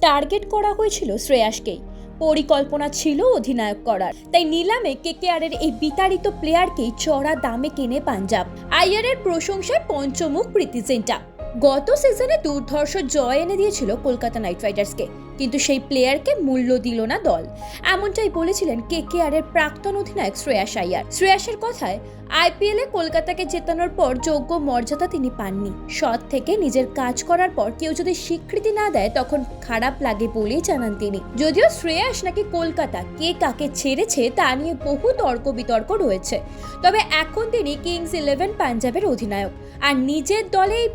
Target করা হয়েছিল শ্রেয়াসকেই। পরিকল্পনা ছিল অধিনায়ক করার। তাই নিলামে কেকেআরের এই বিতাড়িত প্লেয়ারকেই চড়া দামে কেনে পাঞ্জাব। আইয়ারের প্রশংসায় পঞ্চমুখ প্রীতি জিন্টা গত সিজনে দুর্ধর্ষ জয় এনে দিয়েছিল কলকাতা নাইট রাইডার্সকে, কিন্তু সেই প্লেয়ারকে মূল্য দিল না দল। এমনটাই বলেছিলেন কে কে কেকেআরের প্রাক্তন অধিনায়ক শ্রেয়াস আইয়ার শ্রেয়াসের কথায় আইপিএলে কলকাতাকে জেতানোর পর যোগ্য মর্যাদা তিনি পাননি। সৎ থেকে নিজের কাজ করার পর কেউ যদি স্বীকৃতি না দেয়, তখন খারাপ লাগে বলেই জানান তিনি। যদিও শ্রেয়াস নাকি কলকাতা কে কাকে ছেড়েছে তা নিয়ে বহু তর্ক বিতর্ক রয়েছে। তবে এখন তিনি কিংস ইলেভেন পাঞ্জাবের অধিনায়ক। আর নিজের দলে এই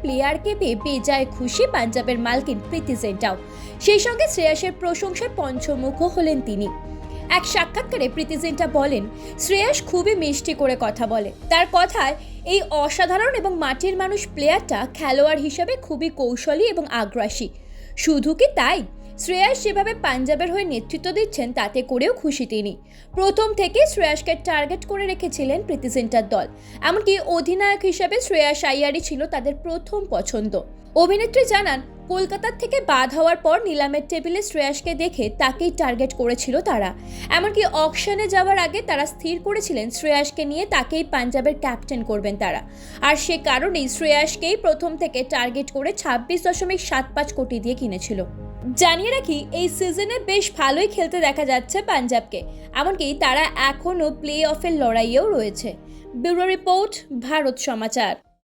প্লেয়ারকে পেয়ে বেজায় খুশি পাঞ্জাবের মালকিন প্রীতি জেন্টাও। সেই সঙ্গে শ্রেয়াসের প্রশংসায় পঞ্চমুখও হলেন তিনি। এক সাক্ষাৎকারে প্রীতি জিন্টা বলেন, শ্রেয়াস খুবই মিষ্টি করে কথা বলে। তার কথায় এই অসাধারণ এবং মাটির মানুষ প্লেয়ারটা খেলোয়াড় হিসেবে খুবই কৌশলী এবং আগ্রাসী। শুধু কি তাই? শ্রেয়াস যেভাবে পাঞ্জাবের হয়ে নেতৃত্ব দিচ্ছেন, তাতে করেও খুশি তিনি। প্রথম থেকে শ্রেয়াসকে টার্গেট করে রেখেছিলেন প্রীতি জিন্টার দল। এমনকি অধিনায়ক হিসেবে শ্রেয়াস আইয়ারই ছিল তাদের প্রথম পছন্দ। অভিনেত্রী জানান, কলকাতার থেকে বাদ হওয়ার পর নিলামের টেবিলে শ্রেয়াসকে দেখে তাকেই টার্গেট করেছিল তারা। এমনকি অকশনে যাওয়ার আগে তারা স্থির করেছিলেন শ্রেয়াসকে নিয়ে, তাকেই পাঞ্জাবের ক্যাপ্টেন করবেন তারা। আর সে কারণেই শ্রেয়াসকেই প্রথম থেকে টার্গেট করে ছাব্বিশ দশমিক সাত পাঁচ কোটি দিয়ে কিনেছিল। জানিয়ে রাখি, এই সিজনে বেশ ভালোই খেলতে দেখা যাচ্ছে পাঞ্জাবকে। এমনকি তারা এখনও প্লে অফের লড়াইয়েও রয়েছে। Bureau report, Bharat Samachar.